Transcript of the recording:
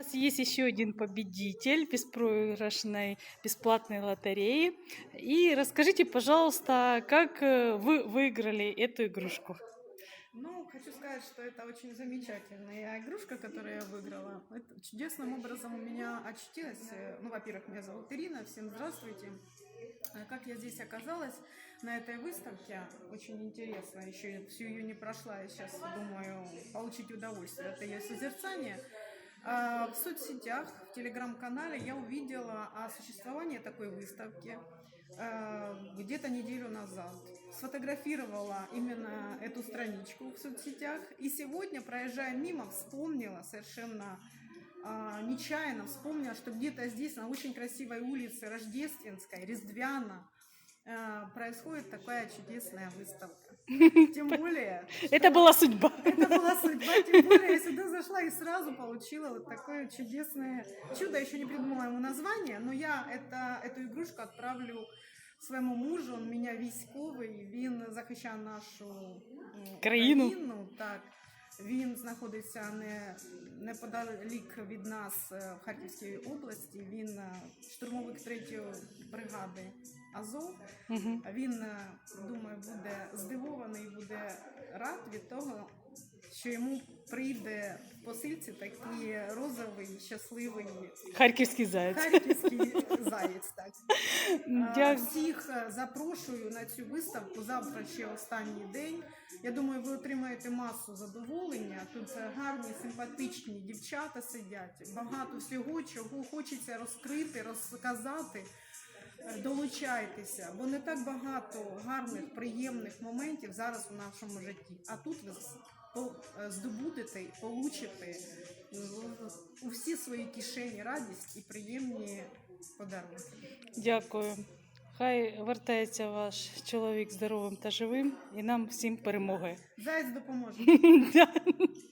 У нас есть еще один победитель беспроигрышной бесплатной лотереи. И расскажите, пожалуйста, как э, вы выиграли эту игрушку? Ну, хочу сказать, что это очень замечательная игрушка, которую я выиграла. Это чудесным образом у меня очутилась. Э, Ну, во-первых, меня зовут Ирина, всем здравствуйте. Э, Как я здесь оказалась на этой выставке, очень интересно, еще всю ее не прошла, я сейчас думаю получить удовольствие от ее созерцания. А, В соцсетях, в телеграм-канале я увидела о существовании такой выставки э, где-то неделю назад. Сфотографировала именно эту страничку в соцсетях. И сегодня, проезжая мимо, вспомнила совершенно а, нечаянно, вспомнила, что где-то здесь, на очень красивой улице Рождественской, Рездвяна, происходит такая чудесная выставка. Тем более, Это была судьба. это была судьба, тем более я сюда зашла и сразу получила вот такое чудесное чудо. Еще не придумала ему название, но я это, эту игрушку отправлю своєму мужу. Он меня військовий, він захищає нашу м, Країну. країну, так. Він знаходиться не неподалік від нас е, в Харківській області. Він е, штурмовик 3-ї бригади Азов. Мгм. Він, е, думаю, буде здивований, буде рад від того, що йому прийде в посильці такий розовий, щасливий Харківський заяць. харківський заєць. Так. Е, Дя- Всіх е, запрошую на цю виставку. Завтра ще останній день. Я думаю, ви отримаєте масу задоволення. Тут гарні, симпатичні дівчата сидять. Багато всього, чого хочеться розкрити, розказати. Е, Долучайтеся, бо не так багато гарних, приємних моментів зараз у нашому житті. А тут ви е, здобудете і получите у всі свої кишені радість і приємні подарунки. Дякую. Хай вертається ваш чоловік здоровим та живим і нам всім перемоги. Заяць допоможе.